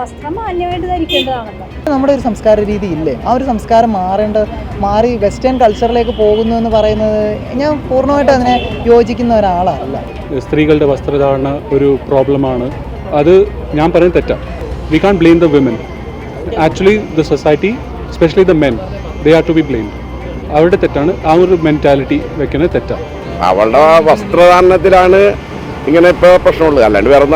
വസ്ത്രം മാന്യമായിട്ട് ധരിക്കേണ്ടതാണല്ലോ. നമ്മുടെ ഒരു സംസ്കാര രീതി ഇല്ലേ? ആ ഒരു സംസ്കാരം മാറേണ്ട മാറി വെസ്റ്റേൺ കൾച്ചറിലേക്ക് പോകുന്നു എന്ന് പറയുന്നത് ഞാൻ പൂർണമായിട്ട് അതിനെ യോജിക്കുന്ന ഒരാളല്ല. സ്ത്രീകളുടെ വസ്ത്രധാരണ ഒരു പ്രോബ്ലമാണ്. അത് ഞാൻ പറയുന്നത് തെറ്റാ. We can't blame the women actually the society specially the men they are to be blame അവരുടെ തെറ്റാണ്. ആ ഒരു മെന്റാലിറ്റി വെക്കുന്നത് തെറ്റാണ് അവളുടെ വസ്ത്രധാരണത്തിലാണ് ഇങ്ങനെ ഇപ്പോൾ പ്രശ്നമുള്ളത്. അല്ലാണ്ട് വേറെ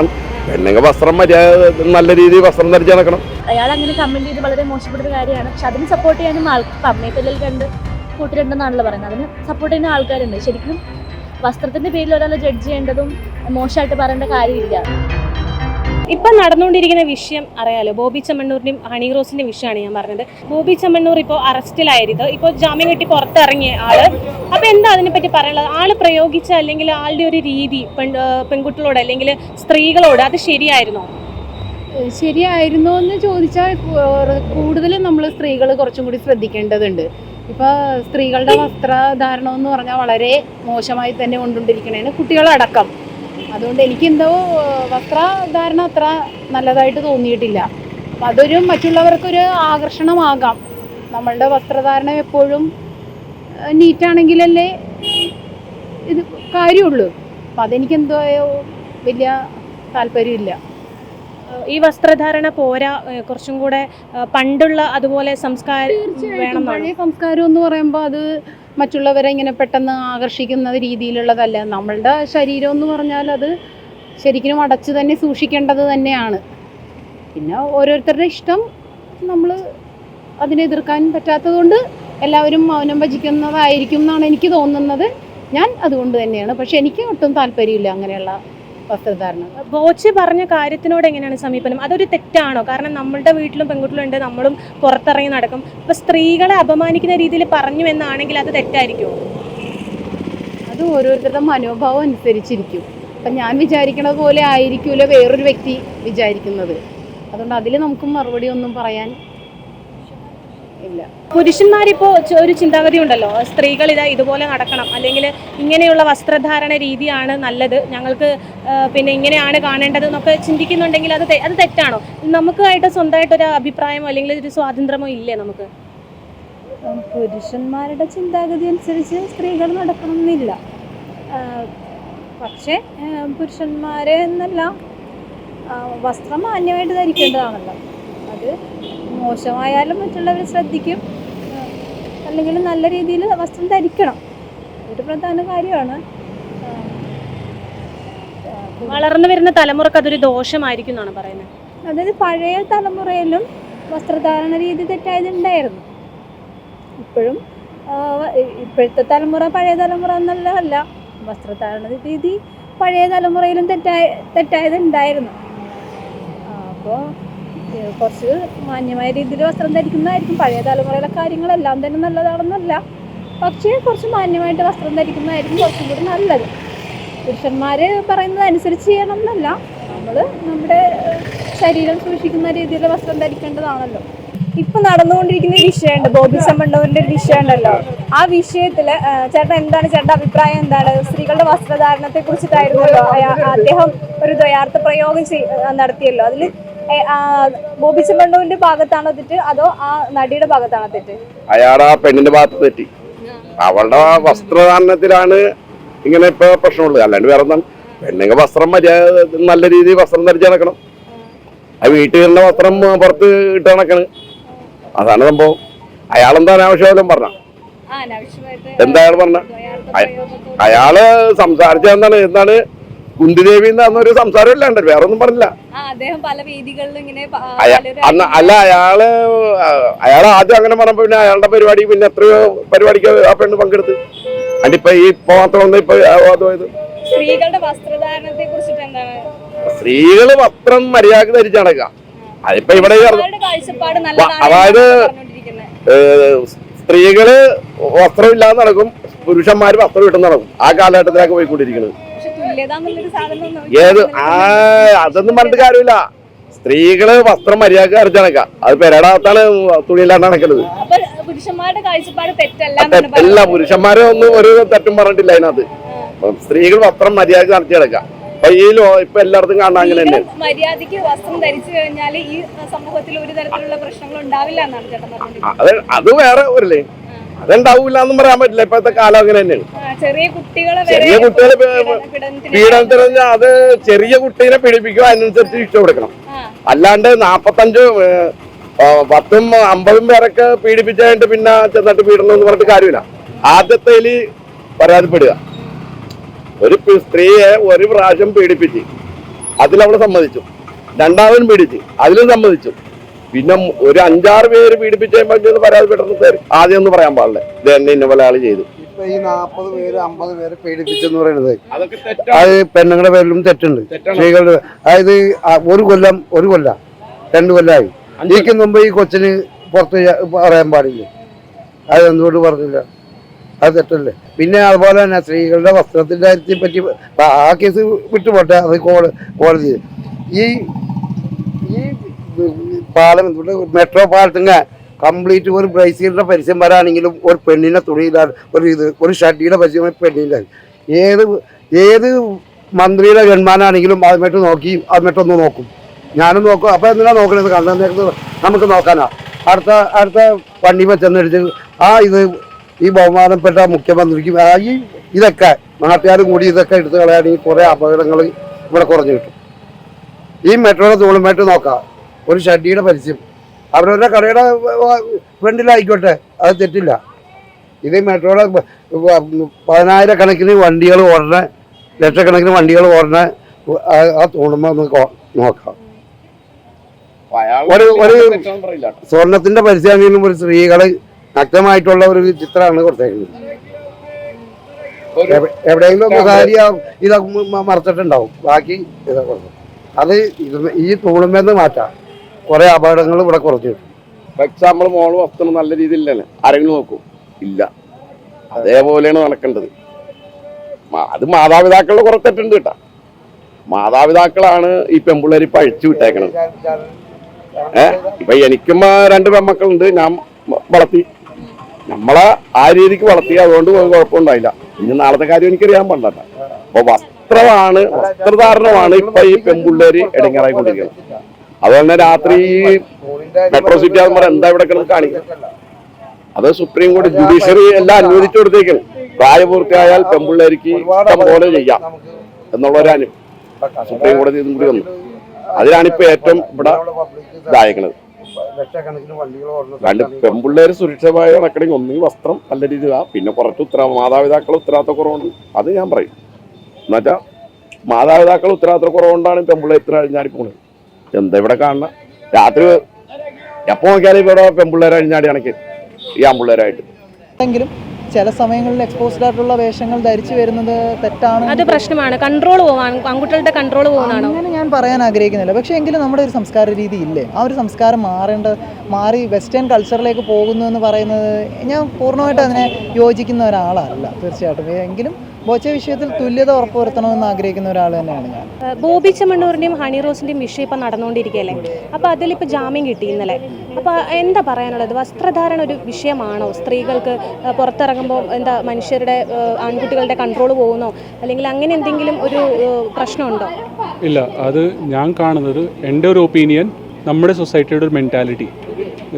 പെണ്ണുങ്ങൾ വസ്ത്രം മര്യാദ നല്ല രീതിയിൽ വസ്ത്രം ധരിച്ച് നടക്കണം. അയാൾ അങ്ങനെ കമന്റ് ചെയ്ത് വളരെ മോശപ്പെട്ട കാര്യമാണ്. പക്ഷെ അതിന് സപ്പോർട്ട് ചെയ്യാനും ആൾ അമ്മയെ കണ്ട് കൂട്ടിരണ്ടെന്നാണല്ലോ പറയുന്നത്. അതിന് സപ്പോർട്ട് ചെയ്യുന്ന ആൾക്കാരുണ്ട്. ശരിക്കും വസ്ത്രത്തിന്റെ പേരിൽ ഒരാളെ ജഡ്ജ് ചെയ്യേണ്ടതും മോശമായിട്ട് പറയേണ്ട കാര്യമില്ല. ഇപ്പം നടന്നുകൊണ്ടിരിക്കുന്ന വിഷയം അറിയാലോ. ബോബി ചെമ്മണ്ണൂരിന്റെയും ഹണി റോസിന്റെ വിഷയമാണ് ഞാൻ പറഞ്ഞത്. ബോബി ചെമ്മണ്ണൂർ ഇപ്പോൾ അറസ്റ്റിലായത്. ഇപ്പോൾ ജാമ്യം കിട്ടി പുറത്തിറങ്ങിയ ആൾ. അപ്പോൾ എന്താ അതിനെ പറ്റി പറയാനുള്ളത്? ആൾ പ്രയോഗിച്ച അല്ലെങ്കിൽ ആളുടെ ഒരു രീതി പെൺ പെൺകുട്ടികളോട് അല്ലെങ്കിൽ സ്ത്രീകളോട് അത് ശരിയായിരുന്നോ? ശരിയായിരുന്നോ എന്ന് ചോദിച്ചാൽ കൂടുതലും നമ്മൾ സ്ത്രീകൾ കുറച്ചും കൂടി ശ്രദ്ധിക്കേണ്ടതുണ്ട്. ഇപ്പോൾ സ്ത്രീകളുടെ വസ്ത്രധാരണം എന്ന് പറഞ്ഞാൽ വളരെ മോശമായി തന്നെ കൊണ്ടുകൊണ്ടിരിക്കണേന് കുട്ടികളടക്കം. അതുകൊണ്ട് എനിക്കെന്തോ വസ്ത്രധാരണ അത്ര നല്ലതായിട്ട് തോന്നിയിട്ടില്ല. അതൊരു മറ്റുള്ളവർക്കൊരു ആകർഷണമാകാം. നമ്മളുടെ വസ്ത്രധാരണം എപ്പോഴും നീറ്റാണെങ്കിലല്ലേ ഇത് കാര്യമുള്ളൂ. അപ്പം അതെനിക്കെന്തോ വലിയ താല്പര്യമില്ല. ഈ വസ്ത്രധാരണ പോരാ കുറച്ചും കൂടെ പണ്ടുള്ള അതുപോലെ സംസ്കാരം വേണം പഴയ സംസ്കാരം എന്ന് പറയുമ്പോൾ അത് മറ്റുള്ളവരെ ഇങ്ങനെ പെട്ടെന്ന് ആകർഷിക്കുന്ന രീതിയിലുള്ളതല്ല. നമ്മളുടെ ശരീരം എന്ന് പറഞ്ഞാൽ അത് ശരിക്കും അടച്ചു തന്നെ സൂക്ഷിക്കേണ്ടത് തന്നെയാണ്. പിന്നെ ഓരോരുത്തരുടെ ഇഷ്ടം നമ്മൾ അതിനെ എതിർക്കാൻ പറ്റാത്തതുകൊണ്ട് എല്ലാവരും മൗനം ഭജിക്കുന്നതായിരിക്കും എന്നാണ് എനിക്ക് തോന്നുന്നത്. ഞാൻ അതുകൊണ്ട് തന്നെയാണ്. പക്ഷെ എനിക്ക് ഒട്ടും താല്പര്യമില്ല അങ്ങനെയുള്ള വസ്ത്രധാരണം. ബോച്ച് പറഞ്ഞ കാര്യത്തിനോട് എങ്ങനെയാണ് സമീപനം? അതൊരു തെറ്റാണോ? കാരണം നമ്മളുടെ വീട്ടിലും പെൺകുട്ടികളുണ്ട് നമ്മളും പുറത്തിറങ്ങി നടക്കും. അപ്പൊ സ്ത്രീകളെ അപമാനിക്കുന്ന രീതിയിൽ പറഞ്ഞു എന്നാണെങ്കിൽ അത് തെറ്റായിരിക്കും അത് ഓരോരുത്തരുടെ മനോഭാവം അനുസരിച്ചിരിക്കും. അപ്പം ഞാൻ വിചാരിക്കുന്നത് പോലെ ആയിരിക്കൂല വേറൊരു വ്യക്തി വിചാരിക്കുന്നത്. അതുകൊണ്ട് അതിൽ നമുക്ക് മറുപടി ഒന്നും പറയാൻ ഇല്ല. പുരുഷന്മാരിപ്പോ ച- ഒരു ചിന്താഗതി ഉണ്ടല്ലോ. സ്ത്രീകൾ ഇതാ ഇതുപോലെ നടക്കണം. അല്ലെങ്കിൽ ഇങ്ങനെയുള്ള വസ്ത്രധാരണ രീതിയാണ് നല്ലത്. ഞങ്ങൾക്ക് പിന്നെ ഇങ്ങനെയാണ് കാണേണ്ടത് എന്നൊക്കെ ചിന്തിക്കുന്നുണ്ടെങ്കിൽ അത് അത് തെറ്റാണോ? നമുക്കായിട്ട് സ്വന്തമായിട്ട് ഒരു അഭിപ്രായമോ അല്ലെങ്കിൽ ഒരു സ്വാതന്ത്ര്യമോ ഇല്ലേ നമുക്ക്? പുരുഷന്മാരുടെ ചിന്താഗതി അനുസരിച്ച് സ്ത്രീകൾ നടക്കണം എന്നില്ല പക്ഷേ പുരുഷന്മാരെ എന്നല്ല വസ്ത്രം മാന്യമായിട്ട് ധരിക്കേണ്ടതാണല്ലോ. അത് മോശമായാലും മറ്റുള്ളവർ ശ്രദ്ധിക്കും. അല്ലെങ്കിൽ നല്ല രീതിയിൽ വസ്ത്രം ധരിക്കണം. ഒരു പ്രധാന കാര്യമാണ്. വളർന്നു വരുന്ന തലമുറയ്ക്ക് അതൊരു ദോഷമായിരിക്കും എന്നാണ് പറയുന്നത്. അതായത് പഴയ തലമുറയിലും വസ്ത്രധാരണ രീതി തെറ്റായതുണ്ടായിരുന്നു ഇപ്പോഴും ഇപ്പോഴത്തെ തലമുറ പഴയ തലമുറ എന്നല്ല വസ്ത്രധാരണ രീതി പഴയ തലമുറയിലും തെറ്റായ തെറ്റായത് ഉണ്ടായിരുന്നു. അപ്പോൾ കുറച്ച് മാന്യമായ രീതിയിൽ വസ്ത്രം ധരിക്കുന്നതായിരിക്കും. പഴയ തലമുറയിലെ കാര്യങ്ങളെല്ലാം തന്നെ നല്ലതാണെന്നല്ല. പക്ഷേ കുറച്ച് മാന്യമായിട്ട് വസ്ത്രം ധരിക്കുന്നതായിരിക്കും കുറച്ചും കൂടി നല്ലത്. പുരുഷന്മാർ പറയുന്നത് അനുസരിച്ച് ചെയ്യണം എന്നല്ല നമ്മൾ നമ്മുടെ ശരീരം സൂക്ഷിക്കുന്ന രീതിയിൽ വസ്ത്രം ധരിക്കേണ്ടതാണല്ലോ. ഇപ്പൊ നടന്നുകൊണ്ടിരിക്കുന്ന വിഷയമുണ്ട്. ബോബി ചെമ്മണ്ണൂരിന്റെ ഒരു വിഷയമുണ്ടല്ലോ. ആ വിഷയത്തിൽ ഏഹ്, ചേട്ടൻ എന്താണ് ചേട്ടന്റെ അഭിപ്രായം എന്താണ്? സ്ത്രീകളുടെ വസ്ത്രധാരണത്തെ കുറിച്ചിട്ടായിരുന്നല്ലോ അദ്ദേഹം ഒരു ദ്വയാർത്ഥ പ്രയോഗം നടത്തിയല്ലോ. ആ, ബോബി ചെമ്മണ്ണൂരിന്റെ ഭാഗത്താണോ തെറ്റ്? അതോ ആ നടിയുടെ ഭാഗത്താണോ തെറ്റ്? അയാൾ ആ പെണ്ണിന്റെ ഭാഗത്ത് തെറ്റി. അവളുടെ വസ്ത്രധാരണത്തിലാണ് ഇങ്ങനെ ഇപ്പൊ പ്രശ്നമുള്ളത്. അല്ലാണ്ട് വേറെ എന്താണ് പെണ്ണുങ്ങൾ വസ്ത്രം മര്യാദ നല്ല രീതിയിൽ വസ്ത്രം ധരിച്ച് നടക്കണം. ആ വീട്ടിലുള്ള വസ്ത്രം പുറത്ത് ഇട്ട് നടക്കണ്. അതാണ് സംഭവം. അയാളെന്താ അനാവശ്യമായാലും പറഞ്ഞ. എന്താ അയാൾ പറഞ്ഞ? അയാൾ സംസാരിച്ച എന്താണ് എന്താണ്? കുന്തിദേവി എന്നൊരു സംസാരം ഇല്ലാണ്ട് വേറെ ഒന്നും പറഞ്ഞില്ല അദ്ദേഹം പല വേദികളിലും ഇങ്ങനെ അന്ന് അല്ല അയാൾ അയാൾ ആദ്യം അങ്ങനെ പറഞ്ഞപ്പോ പിന്നെ അയാളുടെ പരിപാടി പിന്നെ എത്രയോ പരിപാടിക്ക് ആ പെണ്ണ് പങ്കെടുത്ത്. അണ്ടിപ്പോ ഈ ഇപ്പൊ മാത്രം ഒന്ന് ഇപ്പൊ അതായത് പോയത് സ്ത്രീകളുടെ വസ്ത്രധാരണത്തെ കുറിച്ചിട്ട് എന്താണ്? സ്ത്രീകൾ വസ്ത്രം മര്യാദ ധരിച്ച് നടക്കുക അതിപ്പോ ഇവിടെ അതായത്. സ്ത്രീകൾ വസ്ത്രം ഇല്ലാതെ നടക്കും പുരുഷന്മാര് വസ്ത്രം ഇട്ട് നടക്കും. ആ കാലഘട്ടത്തിലൊക്കെ പോയിക്കൊണ്ടിരിക്കുന്നത് ഏത്? ആ അതൊന്നും പറഞ്ഞിട്ട് കാര്യമില്ല. സ്ത്രീകൾ വസ്ത്രം മര്യാദ ധരിച്ച് അത് പെരടാത്താണ് തുണിയില്ലാണ്ട് നടക്കുന്നത് തെറ്റല്ല പുരുഷന്മാരെ ഒന്നും ഒരു തെറ്റും പറഞ്ഞിട്ടില്ല അതിനകത്ത്. സ്ത്രീകൾ വസ്ത്രം മര്യാദ നടത്തി അപ്പൊ ഈ ലോ ഇപ്പൊ എല്ലായിടത്തും കാണാൻ അങ്ങനെ തന്നെ മര്യാദയ്ക്ക് വസ്ത്രം ധരിച്ചു കഴിഞ്ഞാൽ ഈ സമൂഹത്തിൽ ഒരു തരത്തിലുള്ള പ്രശ്നങ്ങൾ ഉണ്ടാവില്ല എന്നാണ് ചേട്ടൻ പറഞ്ഞത് അത് അത് വേറെ ഒരു ലൈൻ അതുണ്ടാവൂല എന്നും പറയാൻ പറ്റില്ല. ഇപ്പോഴത്തെ കാലം അങ്ങനെ തന്നെയാണ്. ചെറിയ കുട്ടികളെ ചെറിയ കുട്ടികളെ പീഡനത്തിന് അത് ചെറിയ കുട്ടീനെ പീഡിപ്പിക്കുക അതിനനുസരിച്ച് ശിക്ഷ കൊടുക്കണം. അല്ലാണ്ട് നാപ്പത്തഞ്ച് പത്തും അമ്പതും പേരൊക്കെ പീഡിപ്പിച്ചായിട്ട് പിന്നെ ചെന്നിട്ട് പീഡനം എന്ന് പറഞ്ഞിട്ട് കാര്യമില്ല. ആദ്യത്തേൽ പരാതിപ്പെടുക. ഒരു സ്ത്രീയെ ഒരു പ്രാവശ്യം പീഡിപ്പിച്ച് അതിലവൾ സമ്മതിച്ചു. രണ്ടാമതും പീഡിച്ച് അതിലും സമ്മതിച്ചു. പിന്നെ ഒരു അഞ്ചാറ് പേര് പീഡിപ്പിച്ച് കഴിയുമ്പോൾ പരാതിപ്പെട്ടത് ആദ്യം ഒന്നും പറയാൻ പാടില്ല. ഇത് എന്നെ ഇന്ന പോലെ ആൾ ചെയ്തു. ഇപ്പൊ ഈ നാപ്പത് പേര് അമ്പത് പേര് പീഡിപ്പിച്ചെന്ന് പറയുന്നത് അതൊക്കെ അത് പെണ്ണുങ്ങളുടെ പേരിലും തെറ്റുണ്ട്. സ്ത്രീകളുടെ അതായത് ഒരു കൊല്ലം ഒരു കൊല്ലം രണ്ട് കൊല്ലമായി എനിക്ക് മുമ്പ് ഈ കൊച്ചിന് പുറത്ത് പറയാൻ പാടില്ല. അത് എന്തുകൊണ്ട് പറഞ്ഞില്ല? അത് തെറ്റല്ലേ? പിന്നെ അതുപോലെ തന്നെ സ്ത്രീകളുടെ വസ്ത്രത്തിന്റെ കാര്യത്തെ പറ്റി ആ- കേസ് വിട്ടുപോട്ടെ അത് കോട- കോടതി. ഈ ഈ പാലം മെട്രോ പാലത്തിന് കംപ്ലീറ്റ് ഒരു ബ്രൈസീലിന്റെ പരസ്യം വരാണെങ്കിലും ഒരു പെണ്ണിനെ തുണിയിലാണ് ഒരു ഇത് ഒരു ഷഡിയുടെ പരസ്യം പെണ്ണിന്റെ. ഏത് ഏത് മന്ത്രിയുടെ ജന്മാനാണെങ്കിലും അതുമായിട്ട് നോക്കി അതുമായിട്ടൊന്ന് നോക്കും. ഞാനും നോക്കും. അപ്പോൾ എന്തിനാ നോക്കണത്? കണ്ടത് നമുക്ക് നോക്കാനാ. അടുത്ത അടുത്ത പണി ചെന്നെടുത്ത് ആ ഇത് ഈ ബഹുമാനപ്പെട്ട മുഖ്യമന്ത്രിക്ക് ഈ ഇതൊക്കെ നാട്ടുകാരും കൂടി ഇതൊക്കെ എടുത്തു കളയാണെങ്കിൽ കുറേ അപകടങ്ങൾ ഇവിടെ കുറഞ്ഞു കിട്ടും. ഈ മെട്രോയുടെ തൂളുമായിട്ട് നോക്കാം. ഒരു ഷഡിയുടെ പരസ്യം. അവരവരുടെ കടയുടെ ഫ്രണ്ടിലായിക്കോട്ടെ അത് തെറ്റില്ല. ഇത് മെട്രോയുടെ പതിനായിരക്കണക്കിന് വണ്ടികൾ ഓടണ ലക്ഷക്കണക്കിന് വണ്ടികൾ ഓടണ ആ- തോന്നുമ്പോൾ ഒന്ന് നോക്കാം. ഒരു- ഒരു- സ്വർണത്തിന്റെ പരസ്യമാണെങ്കിലും ഒരു സ്ത്രീകൾ നഗ്നമായിട്ടുള്ള ഒരു ചിത്രമാണ് കൊടുത്തേക്കുന്നത്. എവ- എവിടെയെങ്കിലും കാര്യ ഇത് മറച്ചിട്ടുണ്ടാവും. ബാക്കി കൊടുക്കും. അത് ഈ തൂണുമെന്ന് മാറ്റാം. കുറെ അപകടങ്ങൾ ഇവിടെ കുറച്ച് കിട്ടും എക്സാമ്പിൾ മോൾ വസ്ത്രം നല്ല രീതിയിലല്ലേ ആരെങ്കിലും നോക്കൂ. ഇല്ല. അതേപോലെയാണ് നടക്കേണ്ടത്. അത് മാതാപിതാക്കളുടെ കുറെ തെറ്റുണ്ട് കേട്ടാ. മാതാപിതാക്കളാണ് ഈ പെമ്പിള്ളേർ ഇപ്പൊ അഴിച്ചു വിട്ടേക്കണത്. ഏഹ് ഇപ്പൊ എനിക്കും രണ്ട് പെമ്മക്കളുണ്ട് ഞാൻ വളർത്തി. നമ്മളെ ആ രീതിക്ക് വളർത്തി. അതുകൊണ്ട് കുഴപ്പമുണ്ടായില്ല. ഇനി നാളത്തെ കാര്യം എനിക്കറിയാൻ പാടില്ല അപ്പൊ വസ്ത്രമാണ് വസ്ത്രധാരണമാണ് ഇപ്പൊ ഈ പെൺപിള്ളേര് ഇടങ്ങാറായിക്കൊണ്ടിരിക്കുന്നത്. തന്നെ രാത്രി മെട്രോ സിറ്റി ആകുമ്പോൾ എന്താ ഇവിടെ കിടന്ന് കാണിക്കുക അത് സുപ്രീം കോടതി ജുഡീഷ്യറി എല്ലാം അനുവദിച്ചു കൊടുത്തേക്കും. പ്രായപൂർത്തിയായാൽ പെമ്പിള്ളേർക്ക് ഇഷ്ടം പോലെ ചെയ്യാം എന്നുള്ള ഒരു അനു സുപ്രീം കോടതി ഇതും കൂടി വന്നു. അതിലാണ് ഇപ്പൊ ഏറ്റവും ഇവിടെ ഇതായേക്കണത്. രണ്ട് പെമ്പിള്ളേര് സുരക്ഷിതമായ നടക്കണമെങ്കിൽ ഒന്നുകിൽ വസ്ത്രം നല്ല രീതിയിലാ പിന്നെ കുറച്ച് ഉത്തര മാതാപിതാക്കൾ ഉത്തരവാദിത്ത കുറവുണ്ട്. അത് ഞാൻ പറയും. എന്നുവെച്ചാൽ മാതാപിതാക്കൾ ഉത്തരവാദിത്ത കുറവുകൊണ്ടാണ് പെമ്പിള്ളേർ ഇത്ര പോണത്. എന്താ ഇവിടെ കാണുന്ന രാത്രി എപ്പോ നോക്കിയാലും ഇവിടെ പെൺപിള്ളേർ അഴിഞ്ഞാടി കണക്ക്. ഈ ആമ്പിള്ളേരായിട്ട് എങ്കിലും ചില സമയങ്ങളിൽ എക്സ്പോസ്ഡ് ആയിട്ടുള്ള വേഷങ്ങൾ ധരിച്ചു വരുന്നത് തെറ്റാണ്. അത് പ്രശ്നമാണ്. കൺട്രോൾ പോവാൻ ആൺകുട്ടികളുടെ കൺട്രോൾ പോകുന്നതാണോ അങ്ങനെ ഞാൻ പറയാൻ ആഗ്രഹിക്കുന്നില്ല. പക്ഷേ എങ്കിലും നമ്മുടെ ഒരു സംസ്കാര രീതി ഇല്ലേ? ആ ഒരു സംസ്കാരം മാറേണ്ട മാറി വെസ്റ്റേൺ കൾച്ചറിലേക്ക് പോകുന്നു എന്ന് പറയുന്നത് ഞാൻ പൂർണമായിട്ട് അതിനെ യോജിക്കുന്ന ഒരാളല്ല തീർച്ചയായിട്ടും. എങ്കിലും ബോച്ച വിഷയത്തിൽ തുല്യത ഉറപ്പുവരുത്തണമെന്ന് ആഗ്രഹിക്കുന്ന ഒരാൾ തന്നെയാണ് ഞാൻ. ബോബി ചെമ്മണ്ണൂരിന്റെയും ഹണി റോസിന്റെയും വിഷയം ഇപ്പം നടന്നുകൊണ്ടിരിക്കുകയല്ലേ? അപ്പോൾ അതിലിപ്പോൾ ജാമ്യം കിട്ടി ഇന്നലെ. അപ്പോൾ എന്താ പറയാനുള്ളത്? വസ്ത്രധാരണ ഒരു വിഷയമാണോ? സ്ത്രീകൾക്ക് പുറത്തിറങ്ങുമ്പോൾ എന്താ മനുഷ്യരുടെ ആൺകുട്ടികളുടെ കൺട്രോൾ പോകുന്നോ? അല്ലെങ്കിൽ അങ്ങനെ എന്തെങ്കിലും ഒരു പ്രശ്നമുണ്ടോ? ഇല്ല അത് ഞാൻ കാണുന്നത് എന്റെ ഒരു ഒപ്പീനിയൻ നമ്മുടെ സൊസൈറ്റിയുടെ ഒരു മെന്റാലിറ്റി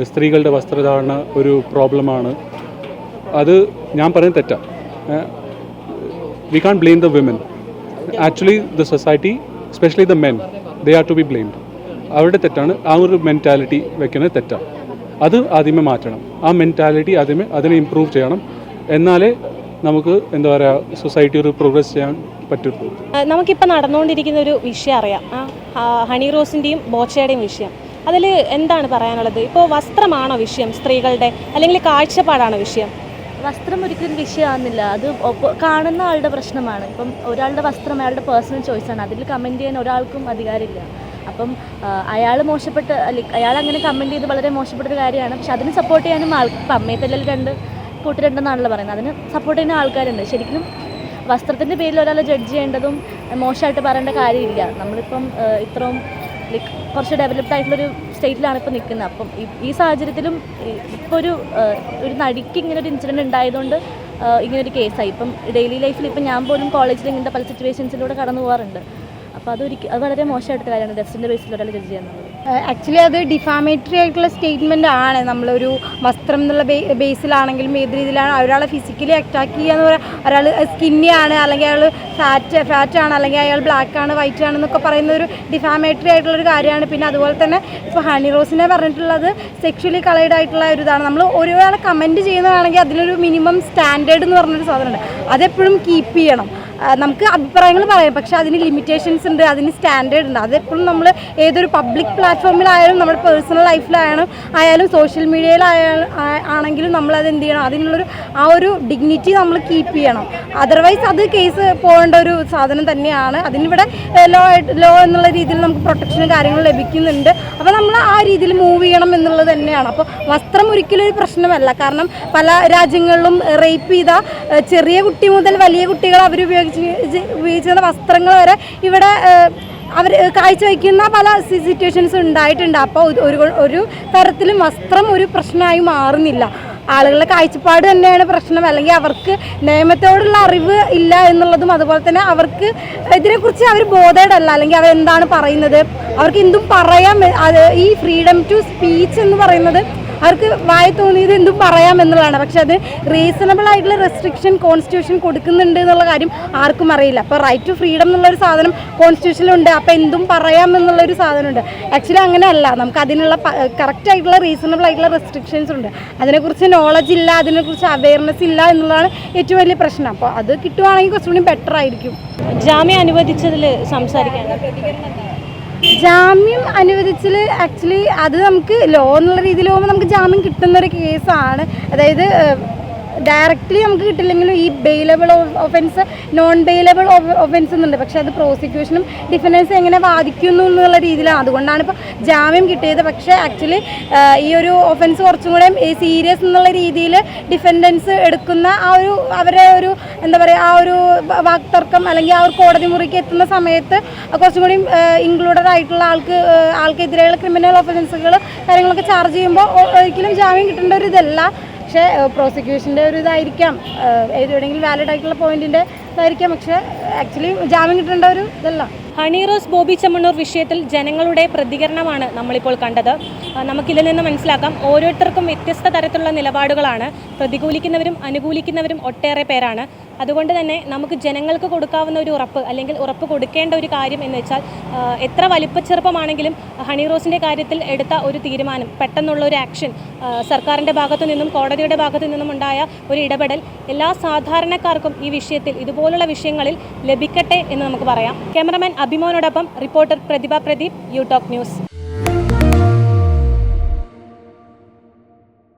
സ്ത്രീകളുടെ വസ്ത്രധാരണ ഒരു പ്രോബ്ലമാണ് അത് ഞാൻ പറയുന്നത് തെറ്റാ. We can't blame the women actually the society specially the men they are to be blamed അവരുടെ തെറ്റാണ്. ആ ഒരു മെന്റാലിറ്റി വെക്കുന്നത് തെറ്റാണ് അത് ആദ്യമേ മാറ്റണം. ആ മെന്റാലിറ്റി ആദ്യമേ അതിനെ ഇമ്പ്രൂവ് ചെയ്യണം. എന്നാലേ നമുക്ക് എന്താ പറയുക സൊസൈറ്റി ഒരു പ്രോഗ്രസ് ചെയ്യാൻ പറ്റുള്ളൂ നമുക്കിപ്പോൾ നടന്നുകൊണ്ടിരിക്കുന്ന ഒരു വിഷയം അറിയാം. ഹണി റോസിന്റെയും ബോച്ചയുടെയും വിഷയം. അതിൽ എന്താണ് പറയാനുള്ളത്? ഇപ്പോൾ വസ്ത്രമാണോ വിഷയം? സ്ത്രീകളുടെ അല്ലെങ്കിൽ കാഴ്ചപ്പാടാണോ വിഷയം? വസ്ത്രം ഒരിക്കലും വിഷയമാകുന്നില്ല അത് കാണുന്ന ആളുടെ പ്രശ്നമാണ്. ഇപ്പം ഒരാളുടെ വസ്ത്രം അയാളുടെ പേഴ്സണൽ ചോയ്സാണ് അതിൽ കമന്റ് ചെയ്യാൻ ഒരാൾക്കും അധികാരമില്ല. അപ്പം അയാൾ മോശപ്പെട്ട അയാൾ അങ്ങനെ കമന്റ് ചെയ്ത് വളരെ മോശപ്പെട്ട ഒരു കാര്യമാണ്. പക്ഷെ അതിന് സപ്പോർട്ട് ചെയ്യാനും ആൾ ഇപ്പം അമ്മയത്തല്ലിൽ രണ്ട് കൂട്ടുരണ്ടെന്നാണല്ലോ പറയുന്നത്. അതിന് സപ്പോർട്ട് ചെയ്യുന്ന ആൾക്കാരുണ്ട്. ശരിക്കും വസ്ത്രത്തിന്റെ പേരിൽ ഒരാളെ ജഡ്ജ് ചെയ്യേണ്ടതും മോശമായിട്ട് പറയേണ്ട കാര്യമില്ല. നമ്മളിപ്പം ഇത്രയും ലൈക്ക് കുറച്ച് ഡെവലപ്ഡ് ആയിട്ടുള്ളൊരു സ്റ്റേറ്റിലാണ് ഇപ്പോൾ നിൽക്കുന്നത് അപ്പം ഈ- സാഹചര്യത്തിലും ഇപ്പോൾ ഒരു ഒരു നടിക്ക് ഇങ്ങനെ ഒരു ഇൻസിഡന്റ് ഉണ്ടായതുകൊണ്ട് ഇങ്ങനെ ഇങ്ങനൊരു കേസായി ഇപ്പം ഡെയിലി ലൈഫിൽ ഇപ്പം ഞാൻ പോലും കോളേജിൽ ഇങ്ങനത്തെ പല സിറ്റുവേഷൻസിലൂടെ കടന്നു പോകാറുണ്ട് അപ്പോൾ അതൊരിക്കും അത് വളരെ മോശമായിട്ട് കാര്യമാണ്. ഡെസ്റ്റിന്റെ ബേസിൽ ഒരാൾ ജഡ്ജ് ചെയ്യുന്നത് ആക്ച്വലി അത് ഡിഫാമേറ്ററി ആയിട്ടുള്ള സ്റ്റേറ്റ്മെന്റ് ആണ്. നമ്മളൊരു വസ്ത്രം എന്നുള്ള ബേസിലാണെങ്കിലും ഏത് രീതിയിലാണ് ഒരാളെ ഫിസിക്കലി അറ്റാക്ക് ചെയ്യുക എന്ന് പറയുക ഒരാൾ സ്കിന്നി ആണ് അല്ലെങ്കിൽ അയാൾ ഫാറ്റ് ഫാറ്റ് ആണ് അല്ലെങ്കിൽ അയാൾ ബ്ലാക്ക് ആണ് വൈറ്റ് ആണ് എന്നൊക്കെ പറയുന്ന ഒരു ഡിഫാമേറ്ററി ആയിട്ടുള്ള ഒരു കാര്യമാണ്. പിന്നെ അതുപോലെ തന്നെ ഇപ്പോൾ ഹണി റോസിനെ പറഞ്ഞിട്ടുള്ളത് സെക്ഷലി കളേഡ് ആയിട്ടുള്ള ഒരു ഇതാണ്. നമ്മൾ ഒരാളെ കമന്റ് ചെയ്യുന്നതാണെങ്കിൽ അതിനൊരു മിനിമം സ്റ്റാൻഡേർഡ് എന്ന് പറഞ്ഞൊരു സാധനമുണ്ട്. അതെപ്പോഴും കീപ്പ് ചെയ്യണം. നമുക്ക് അഭിപ്രായങ്ങൾ പറയാം. പക്ഷെ അതിന് ലിമിറ്റേഷൻസ് ഉണ്ട് അതിന് സ്റ്റാൻഡേർഡ് ഉണ്ട്. അതെപ്പോഴും നമ്മൾ ഏതൊരു പബ്ലിക് പ്ലാറ്റ്ഫോമിലായാലും നമ്മുടെ പേഴ്സണൽ ലൈഫിലായാലും ആയാലും സോഷ്യൽ മീഡിയയിലായാലും ആണെങ്കിലും നമ്മൾ അത് എന്ത് ചെയ്യണം? അതിനുള്ളൊരു ആ ഒരു ഡിഗ്നിറ്റി നമ്മൾ കീപ്പ് ചെയ്യണം. അതർവൈസ് അത് കേസ് പോകേണ്ട ഒരു സാധനം തന്നെയാണ്. അതിനിവിടെ ലോ ലോ എന്നുള്ള രീതിയിൽ നമുക്ക് പ്രൊട്ടക്ഷനും കാര്യങ്ങളും ലഭിക്കുന്നുണ്ട്. അപ്പോൾ നമ്മൾ ആ രീതിയിൽ മൂവ് ചെയ്യണം എന്നുള്ളത് തന്നെയാണ്. അപ്പോൾ വസ്ത്രം ഒരിക്കലും ഒരു പ്രശ്നമല്ല. കാരണം പല രാജ്യങ്ങളിലും റേപ്പ് ചെയ്ത ചെറിയ കുട്ടി മുതൽ വലിയ കുട്ടികൾ അവർ ഉപയോഗിച്ച് ഉപയോഗിച്ചിരുന്ന വസ്ത്രങ്ങൾ വരെ ഇവിടെ അവർ കാഴ്ചവെക്കുന്ന പല സിറ്റുവേഷൻസ് ഉണ്ടായിട്ടുണ്ട്. അപ്പോൾ ഒരു- ഒരു തരത്തിലും വസ്ത്രം ഒരു പ്രശ്നമായി മാറുന്നില്ല. ആളുകളുടെ കാഴ്ചപ്പാട് തന്നെയാണ് പ്രശ്നം. അല്ലെങ്കിൽ അവർക്ക് നിയമത്തോടുള്ള അറിവ് ഇല്ല എന്നുള്ളതും അതുപോലെ തന്നെ അവർക്ക് ഇതിനെക്കുറിച്ച് അവർ ബോധേഡല്ല അല്ലെങ്കിൽ അവരെന്താണ് പറയുന്നത്? അവർക്ക് എന്തും പറയാം. ഈ ഫ്രീഡം ടു സ്പീച്ച് എന്ന് പറയുന്നത് അവർക്ക് വായി തോന്നിയത് എന്തും പറയാം എന്നുള്ളതാണ് പക്ഷെ അത് റീസണബിൾ ആയിട്ടുള്ള റെസ്ട്രിക്ഷൻ കോൺസ്റ്റിറ്റ്യൂഷൻ കൊടുക്കുന്നുണ്ട് എന്നുള്ള കാര്യം ആർക്കും അറിയില്ല. അപ്പോൾ റൈറ്റ് ടു ഫ്രീഡം എന്നുള്ളൊരു സാധനം കോൺസ്റ്റിറ്റ്യൂഷനിലുണ്ട് അപ്പോൾ എന്തും പറയാം എന്നുള്ളൊരു സാധനമുണ്ട്. ആക്ച്വലി അങ്ങനെയല്ല. നമുക്ക് അതിനുള്ള കറക്റ്റ് ആയിട്ടുള്ള റീസണബിൾ ആയിട്ടുള്ള റെസ്ട്രിക്ഷൻസ് ഉണ്ട്. അതിനെക്കുറിച്ച് നോളജ് ഇല്ല അതിനെക്കുറിച്ച് അവയർനെസ് ഇല്ല എന്നുള്ളതാണ് ഏറ്റവും വലിയ പ്രശ്നം. അപ്പോൾ അത് കിട്ടുവാണെങ്കിൽ കുറച്ചുകൂടി ബെറ്റർ ആയിരിക്കും. ജാമ്യം അനുവദിച്ചതിൽ സംസാരിക്കാൻ ജാമ്യം അനുവദിച്ചതിൽ ആക്ച്വലി അത് നമുക്ക് ലോ എന്നുള്ള രീതിയിൽ പോകുമ്പോൾ നമുക്ക് ജാമ്യം കിട്ടുന്ന ഒരു കേസാണ് അതായത് ഡയറക്റ്റ്ലി നമുക്ക് കിട്ടില്ലെങ്കിലും ഈ bailable offence non bailable offence എന്നുണ്ട്. പക്ഷേ അത് പ്രോസിക്യൂഷനും ഡിഫൻസ് എങ്ങനെ ബാധിക്കുന്നു എന്നുള്ള രീതിയിലാണ്. അതുകൊണ്ടാണ് ഇപ്പോൾ ജാമ്യം കിട്ടിയത്. പക്ഷേ ആക്ച്വലി ഈ ഒരു ഒഫൻസ് കുറച്ചും കൂടെ സീരിയസ് എന്നുള്ള രീതിയിൽ ഡിഫൻഡൻസ് എടുക്കുന്ന ആ ഒരു അവരെ ഒരു എന്താ പറയുക ആ ഒരു വാക്തർക്കം അല്ലെങ്കിൽ ആ ഒരു കോടതി മുറിക്ക് എത്തുന്ന സമയത്ത് കുറച്ചും കൂടി ഇൻക്ലൂഡഡ് ആയിട്ടുള്ള ആൾക്ക് ആൾക്കെതിരെയുള്ള ക്രിമിനൽ ഒഫൻസുകൾ കാര്യങ്ങളൊക്കെ ചാർജ് ചെയ്യുമ്പോൾ ഒരിക്കലും ജാമ്യം കിട്ടേണ്ട ഒരു ഇതല്ല. പക്ഷേ പ്രോസിക്യൂഷന്റെ ഒരു ഇതായിരിക്കാം. എവിടെയെങ്കിലും വാലിഡ് ആയിട്ടുള്ള പോയിന്റിന്റെ ഇതായിരിക്കാം. പക്ഷേ ആക്ച്വലി ജാമ്യം കിട്ടേണ്ട ഒരു ഇതല്ല. ഹണി റോസ് ബോബി ചെമ്മണ്ണൂർ വിഷയത്തിൽ ജനങ്ങളുടെ പ്രതികരണമാണ് നമ്മളിപ്പോൾ കണ്ടത്. നമുക്കിതിൽ നിന്ന് മനസ്സിലാക്കാം. ഓരോരുത്തർക്കും വ്യത്യസ്ത തരത്തിലുള്ള നിലപാടുകളാണ്. പ്രതികൂലിക്കുന്നവരും അനുകൂലിക്കുന്നവരും ഒട്ടേറെ പേരാണ്. അതുകൊണ്ട് തന്നെ നമുക്ക് ജനങ്ങൾക്ക് കൊടുക്കാവുന്ന ഒരു ഉറപ്പ് അല്ലെങ്കിൽ ഉറപ്പ് കൊടുക്കേണ്ട ഒരു കാര്യം എന്ന് വെച്ചാൽ എത്ര വലിപ്പച്ചെറുപ്പമാണെങ്കിലും ഹണി റോസിന്റെ കാര്യത്തിൽ എടുത്ത ഒരു തീരുമാനം പെട്ടെന്നുള്ള ഒരു ആക്ഷൻ സർക്കാരിന്റെ ഭാഗത്തു നിന്നും കോടതിയുടെ ഭാഗത്തു നിന്നും ഉണ്ടായ ഒരു ഇടപെടൽ എല്ലാ സാധാരണക്കാർക്കും ഈ വിഷയത്തിൽ ഇതുപോലുള്ള വിഷയങ്ങളിൽ ലഭിക്കട്ടെ എന്ന് നമുക്ക് പറയാം. Cameraman അഭിമോനോടൊപ്പം reporter Prathibha Pradeep you talk news.